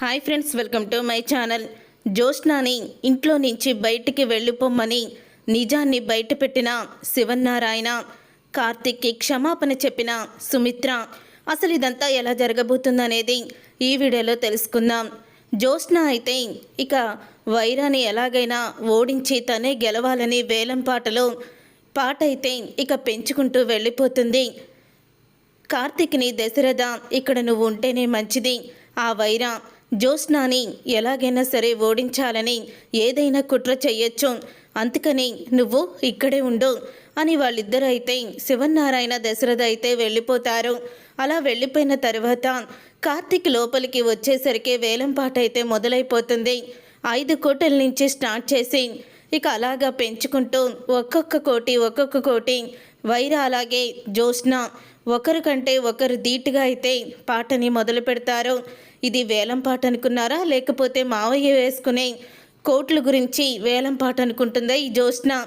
Hi friends welcome to my channel జ్యోష్నాని ఇంట్లో నుంచి బయటికి వెళ్ళిపోమ్మని నిజాన్ని బయటపెట్టిన శివన్నారాయణ కార్తిక్కి క్షమాపణ చెప్పిన సుమిత్ర అసలు ఇదంతా ఎలా జరగబోతుందనేది ఈ వీడియోలో తెలుసుకుందాం. జ్యోష్న అయితే ఇక వైరాని ఎలాగైనా ఓడించి తనే గెలవాలని వేలం పాటలో పాట అయితే ఇక పెంచుకుంటూ వెళ్ళిపోతుంది. కార్తిక్ని దశరథ ఇక్కడ నువ్వు ఉంటేనే మంచిది. ఆ వైర జ్యోత్స్నాని ఎలాగైనా సరే ఓడించాలని ఏదైనా కుట్ర చెయ్యొచ్చు. అందుకని నువ్వు ఇక్కడే ఉండు అని వాళ్ళిద్దరూ అయితే శివనారాయణ దశరథ అయితే వెళ్ళిపోతారు. అలా వెళ్ళిపోయిన తర్వాత కార్తిక్ లోపలికి వచ్చేసరికి వేలంపాట అయితే మొదలైపోతుంది. ఐదు కోటల నుంచి స్టార్ట్ చేసి ఇక అలాగా పెంచుకుంటూ ఒక్కొక్క కోటి ఒక్కొక్క కోటి వైర అలాగే జ్యోత్స్న ఒకరి కంటే ఒకరు ధీటుగా అయితే పాటని మొదలు పెడతారు ఇది వేలం పాట అనుకున్నారా? లేకపోతే మావయ్య వేసుకునే కోట్ల గురించి వేలం పాట అనుకుంటుందా ఈ జ్యోత్స్న.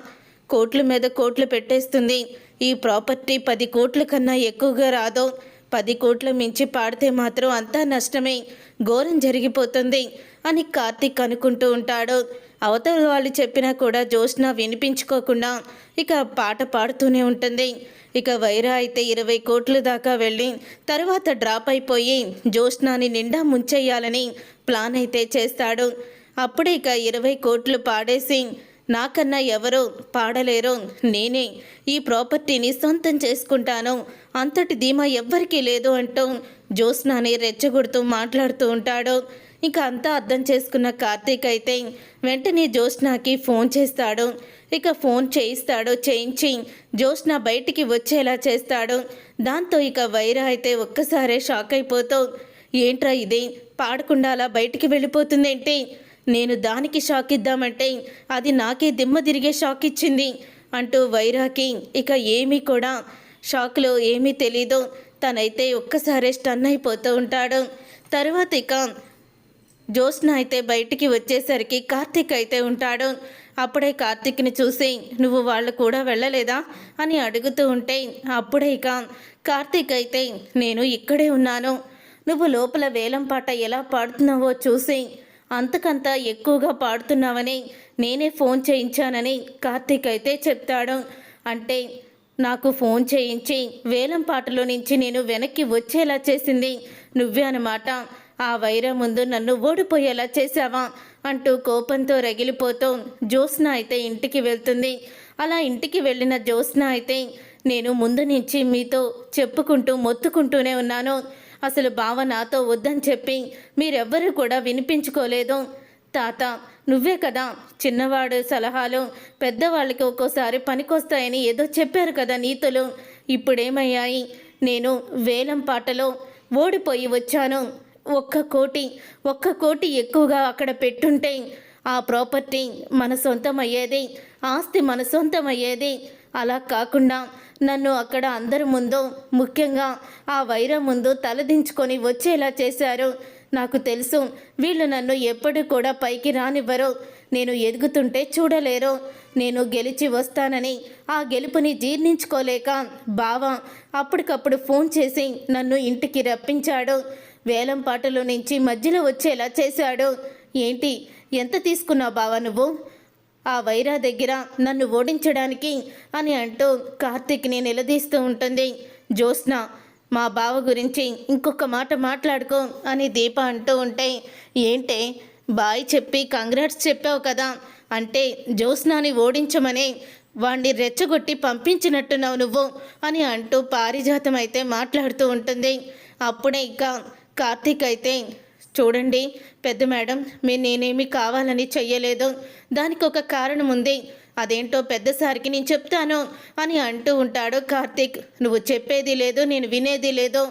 కోట్ల మీద కోట్లు పెట్టేస్తుంది. ఈ ప్రాపర్టీ పది కోట్ల కన్నా ఎక్కువగా రాదో పది కోట్లు మించి పాడితే మాత్రం అంతా నష్టమే. ఘోరం జరిగిపోతుంది అని కార్తీక్ అనుకుంటూ ఉంటాడు. అవతల వాళ్ళు చెప్పినా కూడా జ్యోత్స్న వినిపించుకోకుండా ఇక పాట పాడుతూనే ఉంటుంది. ఇక వైరా అయితే ఇరవై కోట్ల దాకా వెళ్ళి తర్వాత డ్రాప్ అయిపోయి జ్యోత్స్నాని నిండా ముంచెయ్యాలని ప్లాన్ అయితే చేస్తాడు. అప్పుడే ఇక ఇరవై కోట్లు పాడేసి నాకన్నా ఎవరో పాడలేరు నేనే ఈ ప్రాపర్టీని సొంతం చేసుకుంటాను. అంతటి ధీమా ఎవ్వరికీ లేదు అంటూ జ్యోత్స్నాని రెచ్చగొడుతూ మాట్లాడుతూ ఉంటాడు. ఇక అంతా అర్థం చేసుకున్న కార్తీక్ అయితే వెంటనే జ్యోత్స్నాకి ఫోన్ చేస్తాడు. ఇక ఫోన్ చేయిస్తాడు చేయించి జ్యోత్స్న బయటికి వచ్చేలా చేస్తాడు. దాంతో ఇక వైరా అయితే ఒక్కసారే షాక్ అయిపోతూ ఏంట్రా ఇది? పాడకుండా అలా బయటికి వెళ్ళిపోతుందేంటి? నేను దానికి షాక్ ఇద్దామంటే అది నాకే దిమ్మ తిరిగే షాక్ ఇచ్చింది అంటూ వైరాకి ఇక ఏమీ కూడా షాక్లో ఏమీ తెలీదు. తనైతే ఒక్కసారే స్టన్ అయిపోతూ ఉంటాడు. తర్వాత ఇక జ్యోత్స్న అయితే బయటికి వచ్చేసరికి కార్తీక్ అయితే ఉంటాడు. అప్పుడే కార్తీక్ని చూసి నువ్వు వాళ్ళు కూడా వెళ్ళలేదా? అని అడుగుతూ ఉంటే అప్పుడే ఇక కార్తీక్ అయితే నేను ఇక్కడే ఉన్నాను. నువ్వు లోపల వేలం పాట ఎలా పాడుతున్నావో చూసి అంతకంత ఎక్కువగా పాడుతున్నావని నేనే ఫోన్ చేయించానని కార్తీక్ అయితే చెప్తాడు. అంటే నాకు ఫోన్ చేయించి వేలం పాటలో నుంచి నేను వెనక్కి వచ్చేలా చేసింది. నువ్వే అన్నమాట ఆ వైరం ముందు నన్ను ఓడిపోయేలా చేశావా అంటూ కోపంతో రగిలిపోతూ జ్యోత్స్న అయితే ఇంటికి వెళ్తుంది. అలా ఇంటికి వెళ్ళిన జ్యోత్స్న అయితే నేను ముందు నుంచి మీతో చెప్పుకుంటూ మొత్తుకుంటూనే ఉన్నాను. అసలు బావ నాతో వద్దని చెప్పి మీరెవ్వరూ కూడా వినిపించుకోలేదు. తాత నువ్వే కదా చిన్నవాడు సలహాలు పెద్దవాళ్ళకి ఒక్కోసారి పనికొస్తాయని ఏదో చెప్పారు కదా నీతులు. ఇప్పుడేమయ్యాయి? నేను వేలం పాటలో ఓడిపోయి వచ్చాను. ఒక్క కోటి ఒక్క కోటి ఎక్కువగా అక్కడ పెట్టుంటే ఆ ప్రాపర్టీ మన సొంతమయ్యేది ఆస్తి మన సొంతమయ్యేది అలా కాకుండా నన్ను అక్కడ అందరి ముందు ముఖ్యంగా ఆ వైరం ముందు తలదించుకొని వచ్చేలా చేశారు. నాకు తెలుసు వీళ్ళు నన్ను ఎప్పుడు కూడా పైకి రానివ్వరు. నేను ఎదుగుతుంటే చూడలేరు. నేను గెలిచి వస్తానని ఆ గెలుపుని జీర్ణించుకోలేక బావ అప్పటికప్పుడు ఫోన్ చేసి నన్ను ఇంటికి రప్పించాడు. వేలం పాటలో నుంచి మధ్యలో వచ్చేలా చేశాడు. ఏంటి? ఎంత తీసుకున్నావు బావ నువ్వు? ఆ వైరా దగ్గర నన్ను ఓడించడానికి అని అంటూ కార్తీక్ని నిలదీస్తూ ఉంటుంది. జ్యోత్స్న మా బావ గురించి ఇంకొక మాట మాట్లాడుకో అని దీప అంటూ ఉంటే ఏంటే? బాయ్ చెప్పి కంగ్రాట్స్ చెప్పావు కదా. అంటే జ్యోత్స్నాని ఓడించమని వాణ్ణి రెచ్చగొట్టి పంపించినట్టున్నావు నువ్వు అని అంటూ పారిజాతం అయితే మాట్లాడుతూ ఉంటుంది. అప్పుడే ఇక కార్తీక్ అయితే చూడండి పెద్ద మేడం మీరు నేనేమి కావాలని చెయ్యలేదు. దానికి ఒక కారణం ఉంది. అదేంటో పెద్దసారికి నేను చెప్తాను అని అంటూ ఉంటాడు కార్తీక్. నువ్వు చెప్పేది లేదు నేను వినేది లేదు.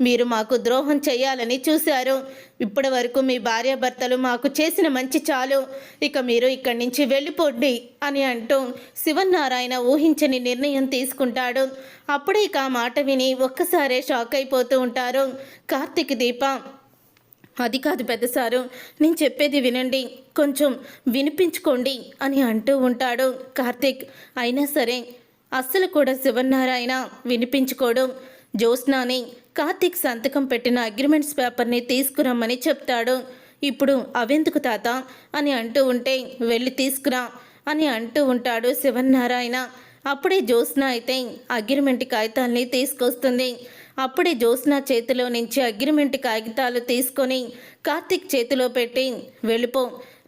మీరు మాకు ద్రోహం చేయాలని చూశారు. ఇప్పటి వరకు మీ భార్యాభర్తలు మాకు చేసిన మంచి చాలు. ఇక మీరు ఇక్కడి నుంచి వెళ్ళిపోండి అని అంటూ శివనారాయణ ఊహించని నిర్ణయం తీసుకుంటాడు. అప్పుడే ఇక ఆ మాట విని ఒక్కసారే షాక్ అయిపోతూ ఉంటారు. కార్తీక్ దీప అది కాదు పెద్ద సారు నేను చెప్పేది వినండి కొంచెం వినిపించుకోండి అని అంటూ ఉంటాడు కార్తీక్. అయినా సరే అస్సలు కూడా శివనారాయణ వినిపించుకోవడం జ్యోత్స్నాని కార్తీక్ సంతకం పెట్టిన అగ్రిమెంట్స్ పేపర్ని తీసుకురమ్మని చెప్తాడు. ఇప్పుడు అవెందుకు తాత? అని అంటూ ఉంటే వెళ్ళి తీసుకురా అని అంటూ ఉంటాడు శివన్నారాయణ. అప్పుడే జ్యోత్స్న అయితే అగ్రిమెంట్ కాగితాల్ని తీసుకొస్తుంది. అప్పుడే జ్యోత్స్న చేతిలో నుంచి అగ్రిమెంట్ కాగితాలు తీసుకొని కార్తిక్ చేతిలో పెట్టి వెళ్ళిపో.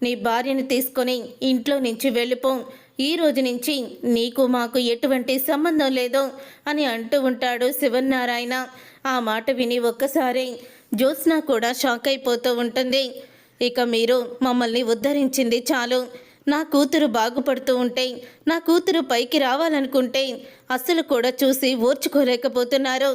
నీ భార్యని తీసుకొని ఇంట్లో నుంచి వెళ్ళిపో. ఈ రోజు నుంచి నీకు మాకు ఎటువంటి సంబంధం లేదు అని అంటూ ఉంటాడు శివన్నారాయణ. ఆ మాట విని ఒక్కసారి జ్యోత్స్న కూడా షాక్ అయిపోతూ ఉంటుంది. ఇక మీరు మమ్మల్ని ఉద్ధరించింది చాలు. నా కూతురు బాగుపడుతూ ఉంటే నా కూతురు పైకి రావాలనుకుంటే అస్సలు కూడా చూసి ఓర్చుకోలేకపోతున్నారు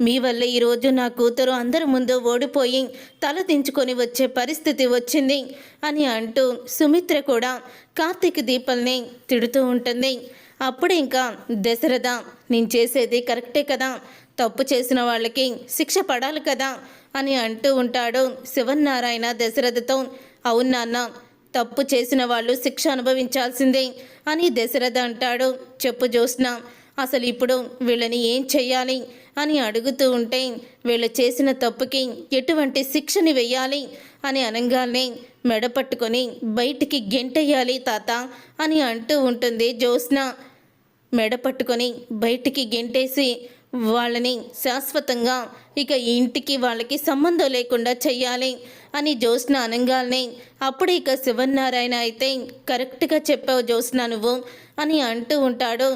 మీ వల్ల ఈరోజు నా కూతురు అందరి ముందు ఓడిపోయి తల దించుకొని వచ్చే పరిస్థితి వచ్చింది అని అంటూ సుమిత్ర కూడా కార్తీక్ దీపల్ని తిడుతూ ఉంటుంది. అప్పుడు ఇంకా దశరథ నేను చేసేది కరెక్టే కదా? తప్పు చేసిన వాళ్ళకి శిక్ష పడాలి కదా? అని అంటూ ఉంటాడు శివన్నారాయణ దశరథతో. అవును నాన్న తప్పు చేసిన వాళ్ళు శిక్ష అనుభవించాల్సిందే అని దశరథ అంటాడు. చెప్పు జోస్న అసలు ఇప్పుడు వీళ్ళని ఏం చెయ్యాలి? అని అడుగుతూ ఉంటే వీళ్ళు చేసిన తప్పుకి ఎటువంటి శిక్షని వెయ్యాలి అని అనగానే మెడ పట్టుకొని బయటికి గెంటెయ్యాలి తాత అని అంటూ ఉంటుంది జ్యోత్స్న. మెడ పట్టుకొని బయటికి గెంటేసి వాళ్ళని శాశ్వతంగా ఇక ఇంటికి వాళ్ళకి సంబంధం లేకుండా చెయ్యాలి అని జ్యోత్స్న అనగానే అప్పుడు ఇక శివన్నారాయణ అయితే కరెక్ట్గా చెప్పావు జ్యోత్స్న నువ్వు అని అంటూ ఉంటాడు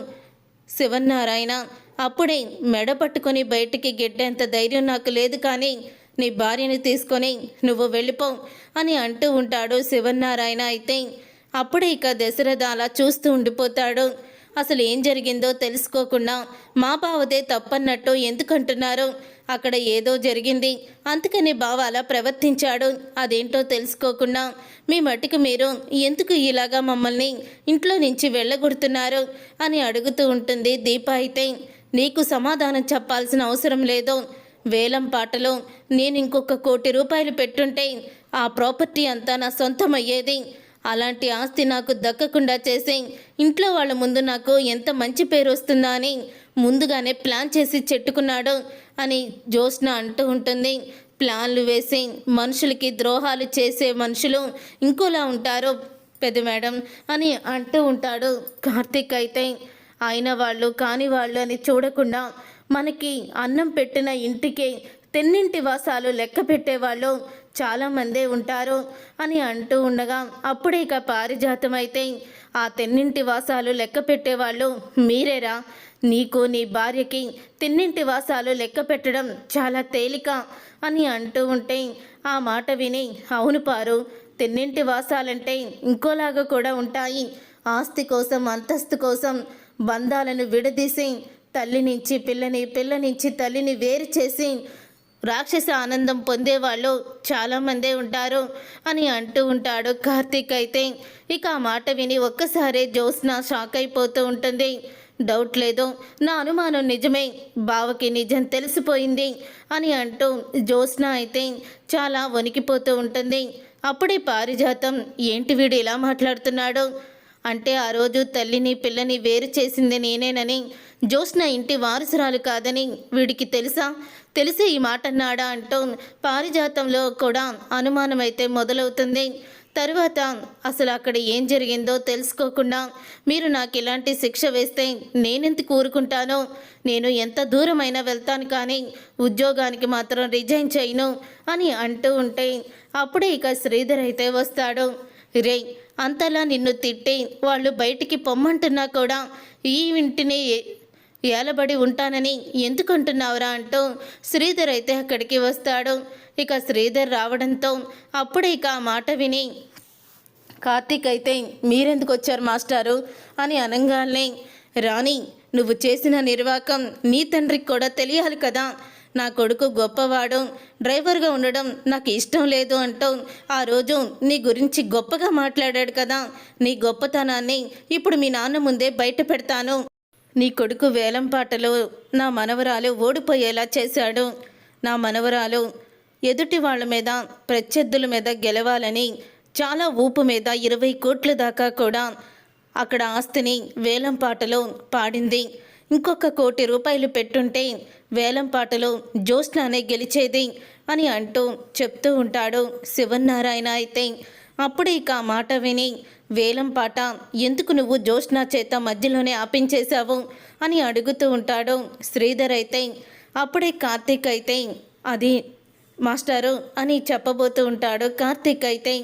శివన్నారాయణ. అప్పుడే మెడ పట్టుకొని బయటికి గెట్టేంత ధైర్యం నాకు లేదు కానీ నీ భార్యని తీసుకొని నువ్వు వెళ్ళిపో అని అంటూ ఉంటాడు శివన్నారాయణ అయితే. అప్పుడే ఇక దశరథ అలా చూస్తూ ఉండిపోతాడు. అసలు ఏం జరిగిందో తెలుసుకోకుండా మా బావదే తప్పన్నట్టు ఎందుకంటున్నారు? అక్కడ ఏదో జరిగింది. అందుకని బావ అలా ప్రవర్తించాడు. అదేంటో తెలుసుకోకుండా మీ మట్టుకు మీరు ఎందుకు ఇలాగా మమ్మల్ని ఇంట్లో నుంచి వెళ్ళగొడుతున్నారు? అని అడుగుతూ ఉంటుంది దీప అయితే. నీకు సమాధానం చెప్పాల్సిన అవసరం లేదు. వేలం పాటలో నేను ఇంకొక కోటి రూపాయలు పెట్టుంటే ఆ ప్రాపర్టీ అంతా నా సొంతం అయ్యేది అలాంటి ఆస్తి నాకు దక్కకుండా చేసి ఇంట్లో వాళ్ళ ముందు నాకు ఎంత మంచి పేరు వస్తుందా అని ముందుగానే ప్లాన్ చేసి చెట్టుకున్నాడు అని జ్యోత్స్న అంటూ ఉంటుంది. ప్లాన్లు వేసి మనుషులకి ద్రోహాలు చేసే మనుషులు ఇంకోలా ఉంటారు. పెద్ద మేడం అని అంటూ ఉంటాడు. కార్తీక్ అయితే అయిన వాళ్ళు కాని వాళ్ళు అని చూడకుండా మనకి అన్నం పెట్టిన ఇంటికి తెన్నింటి వాసాలు లెక్క పెట్టేవాళ్ళు చాలామందే ఉంటారు అని అంటూ ఉండగా అప్పుడే ఇక పారిజాతం అయితే ఆ తెన్నింటి వాసాలు లెక్క పెట్టేవాళ్ళు మీరేరా? నీకు నీ భార్యకి తిన్నింటి వాసాలు లెక్క పెట్టడం చాలా తేలిక అని అంటూ ఉంటే ఆ మాట విని అవును పారు తిన్నింటి వాసాలంటే ఇంకోలాగా కూడా ఉంటాయి. ఆస్తి కోసం అంతస్తు కోసం బంధాలను విడదీసి తల్లి నుంచి పిల్లని పిల్ల నుంచి తల్లిని వేరు చేసి రాక్షస ఆనందం పొందేవాళ్ళు చాలామందే ఉంటారు అని అంటూ ఉంటాడు కార్తీక్ అయితే. ఇక ఆ మాట విని ఒక్కసారే జ్యోత్స్న షాక్ అయిపోతూ ఉంటుంది. డౌట్ లేదు నా అనుమానం నిజమే బావకి నిజం తెలిసిపోయింది అని అంటూ జ్యోత్స్న అయితే చాలా వణికిపోతూ ఉంటుంది. అప్పుడే పారిజాతం ఏంటి వీడు ఇలా మాట్లాడుతున్నాడు? అంటే ఆ రోజు తల్లిని పిల్లని వేరు చేసింది నేనేనని. జ్యోత్స్న ఇంటి వారసురాలు కాదని వీడికి తెలుసా? తెలిసి ఈ మాట అన్నాడా అంటూ పారిజాతంలో కూడా అనుమానం అయితే మొదలవుతుంది. తరువాత అసలు అక్కడ ఏం జరిగిందో తెలుసుకోకుండా మీరు నాకు ఇలాంటి శిక్ష వేస్తే నేనెంత కూరుకుంటానో నేను ఎంత దూరమైనా వెళ్తాను కానీ ఉద్యోగానికి మాత్రం రిజైన్ చేయను అని అంటూ ఉంటే అప్పుడే ఇక శ్రీధర్ అయితే వస్తాడు. రే అంతలా నిన్ను తిట్టి వాళ్ళు బయటికి పొమ్మంటున్నా కూడా ఈ ఇంటిని ఏ- ఏలబడి ఉంటానని ఎందుకుంటున్నావురా అంటూ శ్రీధర్ అయితే అక్కడికి వస్తాడు. ఇక శ్రీధర్ రావడంతో అప్పుడే ఇక ఆ మాట విని కార్తీక్ అయితే మీరెందుకు వచ్చారు మాస్టారు? అని అనగానే రాణి నువ్వు చేసిన నిర్వాకం నీ తండ్రికి కూడా తెలియాలి కదా. నా కొడుకు గొప్పవాడు. డ్రైవర్గా ఉండడం నాకు ఇష్టం లేదు అంటూ ఆ రోజు నీ గురించి గొప్పగా మాట్లాడాడు కదా. నీ గొప్పతనాన్ని ఇప్పుడు మీ నాన్న ముందే బయట పెడతాను. నీ కొడుకు వేలం పాటలో నా మనవరాలు ఓడిపోయేలా చేశాడు. నా మనవరాలు ఎదుటి వాళ్ళ మీద ప్రత్యర్థుల మీద గెలవాలని చాలా ఊపు మీద ఇరవై కోట్ల దాకా కూడా అక్కడ ఆస్తిని వేలం పాటలో పాడింది. ఇంకొక కోటి రూపాయలు పెట్టుంటే వేలంపాటలో జ్యోత్స్నానే గెలిచేది అని అంటూ చెప్తూ ఉంటాడు శివనారాయణ అయితే. అప్పుడు ఇక ఆ మాట విని వేలంపాట ఎందుకు నువ్వు జోష్నా చేత మధ్యలోనే ఆపించేశావు? అని అడుగుతూ ఉంటాడు శ్రీధర్ అయితే. అప్పుడే కార్తీక్ అయితే అది మాస్టారు అని చెప్పబోతూ ఉంటాడు కార్తీక్ అయితే.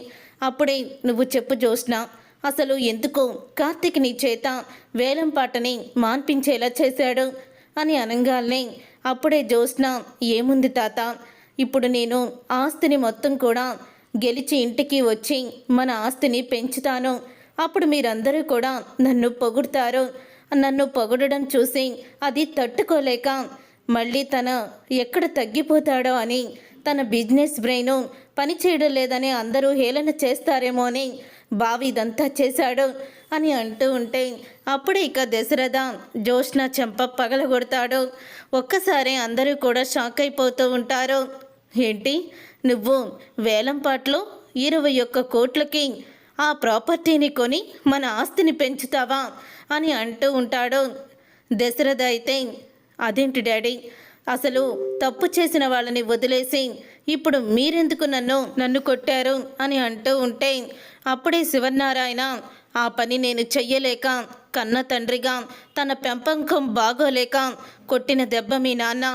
అప్పుడే నువ్వు చెప్పు జోష్న అసలు ఎందుకు కార్తిక్ని చేత వేలం పాటని మాన్పించేలా చేశాడు? అని అనగానే అప్పుడే జోష్న ఏముంది తాత? ఇప్పుడు నేను ఆస్తిని మొత్తం కూడా గెలిచి ఇంటికి వచ్చి మన ఆస్తిని పెంచుతాను. అప్పుడు మీరందరూ కూడా నన్ను పొగుడతారు. నన్ను పొగడడం చూసి అది తట్టుకోలేక మళ్ళీ తన ఎక్కడ తగ్గిపోతాడో అని తన బిజినెస్ బ్రెయిన్ పని చేయడం లేదని అందరూ హేళన చేస్తారేమో అని బావి ఇదంతా చేశాడు అని అంటూ ఉంటే అప్పుడే ఇక దశరథ జోష్న చెంప పగలగొడతాడు. ఒక్కసారి అందరూ కూడా షాక్ అయిపోతూ ఉంటారు. ఏంటి? నువ్వు వేలంపాట్లో ఇరవై ఒక్క కోట్లకి ఆ ప్రాపర్టీని కొని మన ఆస్తిని పెంచుతావా అని అంటూ ఉంటాడు. దశరథ అయితే అదేంటి డాడీ? అసలు తప్పు చేసిన వాళ్ళని వదిలేసి ఇప్పుడు మీరెందుకు నన్ను నన్ను కొట్టారు అని అంటూ ఉంటే అప్పుడే శివనారాయణ ఆ పని నేను చెయ్యలేక కన్న తండ్రిగా తన పెంపకం బాగోలేక కొట్టిన దెబ్బ మీ నాన్న.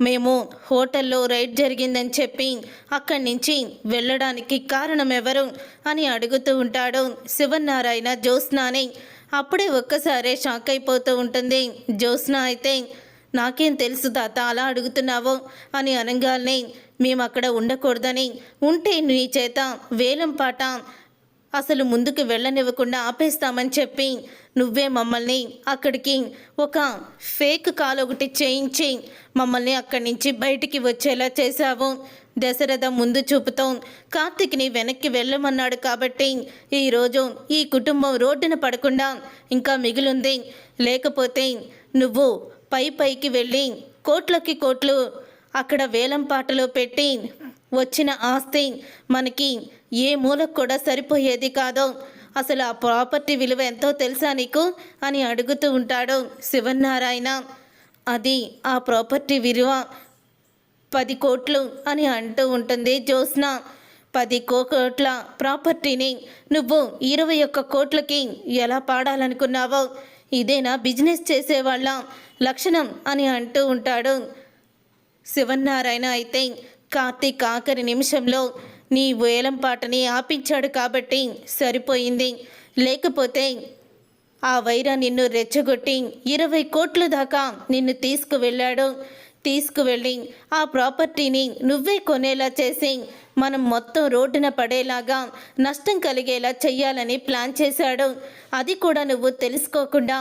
మేము హోటల్లో రైడ్ జరిగిందని చెప్పి అక్కడి నుంచి వెళ్ళడానికి కారణం ఎవరు అని అడుగుతూ ఉంటాడు శివనారాయణ జ్యోత్స్నాని. అప్పుడే ఒక్కసారే షాక్ అయిపోతూ ఉంటుంది. జ్యోత్స్న అయితే నాకేం తెలుసు తాత అలా అడుగుతున్నావో అని అనగానే మేము అక్కడ ఉండకూడదని ఉంటే నీ చేత వేలం పాట అసలు ముందుకు వెళ్ళనివ్వకుండా ఆపేస్తామని చెప్పి నువ్వే మమ్మల్ని అక్కడికి ఒక ఫేక్ కాల్ ఒకటి చేయించి మమ్మల్ని అక్కడి నుంచి బయటికి వచ్చేలా చేశావు. దశరథ ముందు చూపుతో కార్తిక్ని వెనక్కి వెళ్ళమన్నాడు కాబట్టి ఈరోజు ఈ కుటుంబం రోడ్డున పడకుండా ఇంకా మిగిలింది. లేకపోతే నువ్వు పై పైకి వెళ్ళి కోట్లకి కోట్లు అక్కడ వేలం పాటలో పెట్టి వచ్చిన ఆస్తి మనకి ఏ మూలకు కూడా సరిపోయేది కాదో. అసలు ఆ ప్రాపర్టీ విలువ ఎంతో తెలుసా నీకు? అని అడుగుతూ ఉంటాడు శివనారాయణ అది ఆ ప్రాపర్టీ విలువ పది కోట్లు అని అంటూ ఉంటుంది జ్యోత్స్న. పది కోట్ల ప్రాపర్టీని నువ్వు ఇరవై ఒక్క కోట్లకి ఎలా పాడాలనుకున్నావో? ఇదేనా బిజినెస్ చేసేవాళ్ళ లక్షణం అని అంటూ ఉంటాడు శివన్నారాయణ అయితే కార్తీక్ ఆఖరి నిమిషంలో నీ వేలం పాటని ఆపించాడు కాబట్టి సరిపోయింది. లేకపోతే ఆ వైర నిన్ను రెచ్చగొట్టి ఇరవై కోట్ల దాకా నిన్ను తీసుకువెళ్ళాడు. తీసుకువెళ్ళి ఆ ప్రాపర్టీని నువ్వే కొనేలా చేసి మనం మొత్తం రోడ్డున పడేలాగా నష్టం కలిగేలా చెయ్యాలని ప్లాన్ చేశాడు. అది కూడా నువ్వు తెలుసుకోకుండా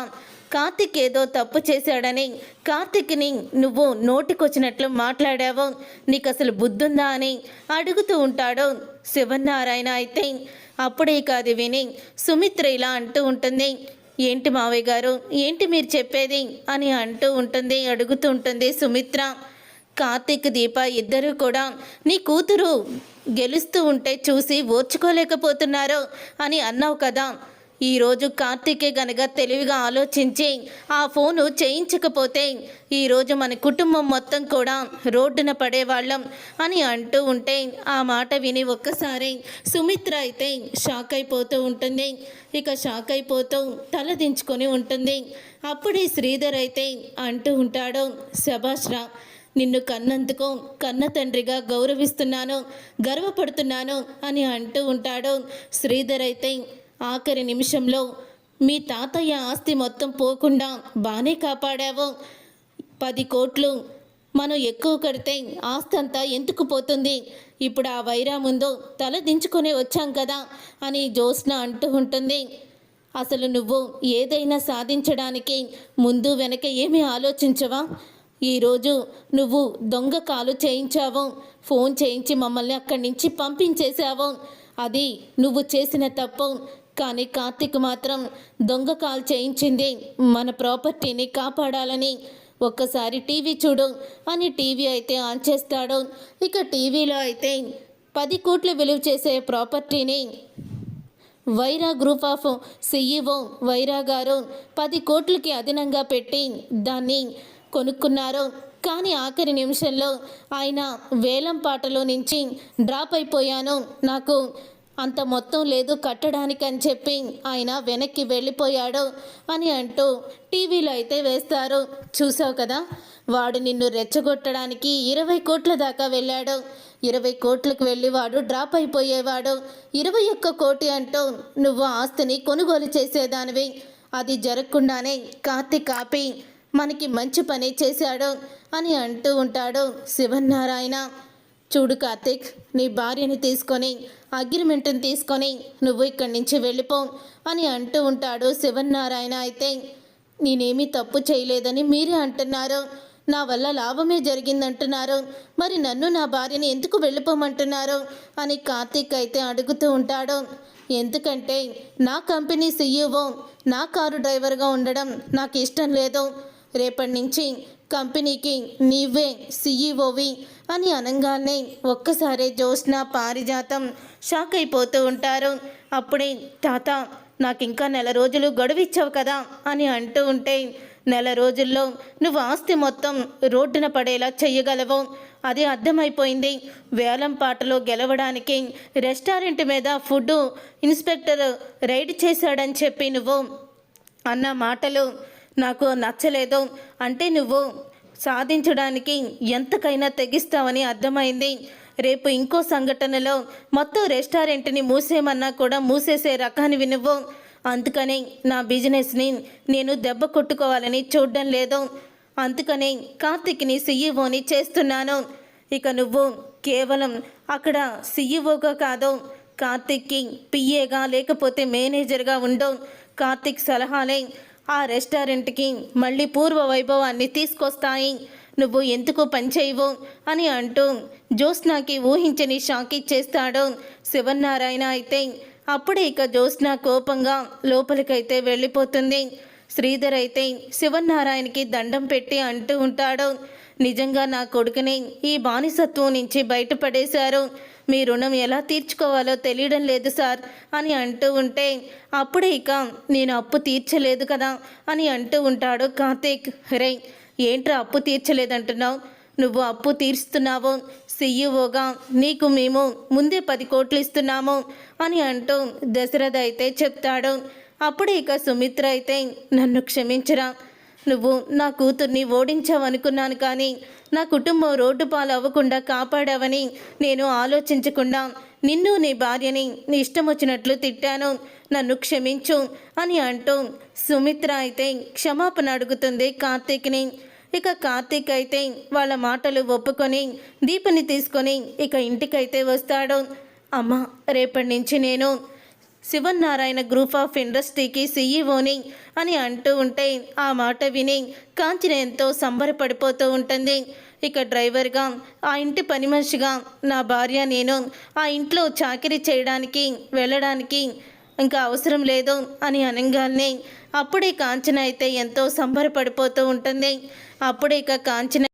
కార్తిక్ ఏదో తప్పు చేశాడని కార్తిక్ని నువ్వు నోటికొచ్చినట్లు మాట్లాడావు. నీకు అసలు బుద్ధుందా అని అడుగుతూ ఉంటాడు శివనారాయణ అయితే. అప్పుడే కాదు విని సుమిత్ర ఇలా అంటూ ఉంటుంది. ఏంటి మావయ్య గారు ఏంటి మీరు చెప్పేది? అని అంటూ ఉంటుంది అడుగుతూ ఉంటుంది సుమిత్ర. కార్తీక్ దీప ఇద్దరూ కూడా నీ కూతురు గెలుస్తూ ఉంటే చూసి ఓర్చుకోలేకపోతున్నారు అని అన్నావు కదా. ఈరోజు కార్తీకే గనక తెలివిగా ఆలోచించి ఆ ఫోను చేయించకపోతే ఈరోజు మన కుటుంబం మొత్తం కూడా రోడ్డున పడేవాళ్ళం అని అంటూ ఉంటే ఆ మాట విని ఒక్కసారి సుమిత్ర అయితే షాక్ అయిపోతూ ఉంటుంది. ఇక షాక్ అయిపోతూ తలదించుకొని ఉంటుంది. అప్పుడే శ్రీధర్ అయితే అంటూ ఉంటాడు శభాష్రా నిన్ను కన్నందుకు కన్న తండ్రిగా గౌరవిస్తున్నాను గర్వపడుతున్నాను అని అంటూ ఉంటాడు. శ్రీధర్ అయితే ఆఖరి నిమిషంలో మీ తాతయ్య ఆస్తి మొత్తం పోకుండా బాగానే కాపాడావు. పది కోట్లు మనం ఎక్కువ కడితే ఆస్తి అంతా ఎందుకు పోతుంది? ఇప్పుడు ఆ వైరా ముందు తల దించుకొని వచ్చాం కదా అని జ్యోత్స్న అంటూ ఉంటుంది. అసలు నువ్వు ఏదైనా సాధించడానికి ముందు వెనక ఏమీ ఆలోచించవా? ఈరోజు నువ్వు దొంగ కాలు చేయించావు. ఫోన్ చేయించి మమ్మల్ని అక్కడి నుంచి పంపించేశావు. అది నువ్వు చేసిన తప్పు. కానీ కార్తిక్ మాత్రం దొంగ కాల్ చేయించింది. మన ప్రాపర్టీని కాపాడాలని. ఒక్కసారి టీవీ చూడు అని టీవీ అయితే ఆన్ చేస్తాడు. ఇక టీవీలో అయితే పది కోట్లు విలువ చేసే ప్రాపర్టీని Vaira group of CEO Vaira garu పది కోట్లకి అదనంగా పెట్టి దాన్ని కొనుక్కున్నారు. కానీ ఆఖరి నిమిషంలో ఆయన వేలం పాటలో నుంచి డ్రాప్ అయిపోయాను. నాకు అంత మొత్తం లేదు కట్టడానికి అని చెప్పి ఆయన వెనక్కి వెళ్ళిపోయాడు అని అంటూ టీవీలో అయితే వేస్తారు. చూసావు కదా? వాడు నిన్ను రెచ్చగొట్టడానికి ఇరవై కోట్ల దాకా వెళ్ళాడు. ఇరవై కోట్లకు వెళ్ళి వాడు డ్రాప్ అయిపోయేవాడు. ఇరవై ఒక్క కోటి అంటూ నువ్వు ఆస్తిని కొనుగోలు చేసేదానివి. అది జరగకుండానే కార్తీక్ ఆపి మనకి మంచి పని చేశాడు అని అంటూ ఉంటాడు శివన్నారాయణ. చూడు కార్తీక్ నీ భార్యని తీసుకొని అగ్రిమెంట్ని తీసుకొని నువ్వు ఇక్కడి నుంచి వెళ్ళిపో అని అంటూ ఉంటాడు శివన్నారాయణ అయితే. నేనేమీ తప్పు చేయలేదని మీరే అంటున్నారు. నా వల్ల లాభమే జరిగిందంటున్నారు. మరి నన్ను నా భార్యని ఎందుకు వెళ్ళిపోమంటున్నారు? అని కార్తీక్ అయితే అడుగుతూ ఉంటాడు. ఎందుకంటే నా కంపెనీ సీఈఓ నా కారు డ్రైవర్గా ఉండడం నాకు ఇష్టం లేదు. రేపటి నుంచి కంపెనీకి నీవే సీఈఓవి. అని అనగానే ఒక్కసారి జ్యోత్స్న పారిజాతం షాక్ అయిపోతూ ఉంటారు. అప్పుడే తాత నాకు ఇంకా నెల రోజులు గడువిచ్చావు కదా అని అంటూ ఉంటే నెల రోజుల్లో నువ్వు ఆస్తి మొత్తం రోడ్డున పడేలా చెయ్యగలవు. అది అర్థమైపోయింది. వేలం పాటలో గెలవడానికి రెస్టారెంట్ మీద ఫుడ్ ఇన్స్పెక్టర్ రైడ్ చేశాడని చెప్పి నువ్వు అన్న మాటలు నాకు నచ్చలేదు. అంటే నువ్వు సాధించడానికి ఎంతకైనా తెగిస్తావని అర్థమైంది. రేపు ఇంకో సంఘటనలో మొత్తం రెస్టారెంట్ని మూసేయమన్నా కూడా మూసేసే రకానివి నువ్వు అందుకని నా బిజినెస్ని నేను దెబ్బ కొట్టుకోవాలని చూడడం లేదు. అందుకని కార్తిక్ని సీఈఓని చేస్తున్నాను. ఇక నువ్వు కేవలం అక్కడ సీఈఓగా కాదు కార్తిక్కి పిఏగా లేకపోతే మేనేజర్గా ఉండు. కార్తిక్ సలహాలే ఆ రెస్టారెంట్కి మళ్ళీ పూర్వ వైభవాన్ని తీసుకొస్తాయి. నువ్వు ఎందుకు పనిచేయవు అని అంటూ జ్యోత్స్నాకి ఊహించని షాక్ ఇచ్చేస్తాడు శివనారాయణ అయితే. అప్పుడే ఇక జ్యోత్స్న కోపంగా లోపలికైతే వెళ్ళిపోతుంది. శ్రీధర్ అయితే శివనారాయణకి దండం పెట్టి అంటూ ఉంటాడు. నిజంగా నా కొడుకుని ఈ బానిసత్వం నుంచి బయటపడేశారు. మీ రుణం ఎలా తీర్చుకోవాలో తెలియడం లేదు సార్ అని అంటూ ఉంటే అప్పుడే ఇక నేను అప్పు తీర్చలేదు కదా అని అంటూ ఉంటాడు కార్తీక్. రే ఏంట్రా అప్పు తీర్చలేదంటున్నావు? నువ్వు అప్పు తీరుస్తున్నావు సీఈఓగా నీకు మేము ముందే పది కోట్లు ఇస్తున్నాము అని అంటూ దశరథ అయితే చెప్తాడు. అప్పుడు ఇక సుమిత్ర అయితే నన్ను క్షమించరా నువ్వు నా కూతుర్ని ఓడించావనుకున్నాను కానీ నా కుటుంబం రోడ్డు పాలు అవ్వకుండా కాపాడావని నేను ఆలోచించకుండా నిన్ను నీ భార్యని నీ ఇష్టం వచ్చినట్లు తిట్టాను. నన్ను క్షమించు అని అంటూ సుమిత్ర అయితే క్షమాపణ అడుగుతుంది కార్తీక్ని. ఇక కార్తీక్ అయితే వాళ్ళ మాటలు ఒప్పుకొని దీపని తీసుకొని ఇక ఇంటికైతే వస్తాడు. అమ్మ రేపటి నుంచి నేను శివనారాయణ గ్రూప్ ఆఫ్ ఇండస్ట్రీకి సీఈఓని అని అంటూ ఉంటే ఆ మాట విని కాంచన ఎంతో సంబరపడిపోతూ ఉంటుంది. ఇక డ్రైవర్గా ఆ ఇంటి పని మనిషిగా నా భార్య నేను ఆ ఇంట్లో చాకరీ చేయడానికి వెళ్ళడానికి ఇంకా అవసరం లేదు అని అనగానే అప్పుడే కాంచన అయితే ఎంతో సంబరపడిపోతూ ఉంటుంది. అప్పుడే ఇక కాంచన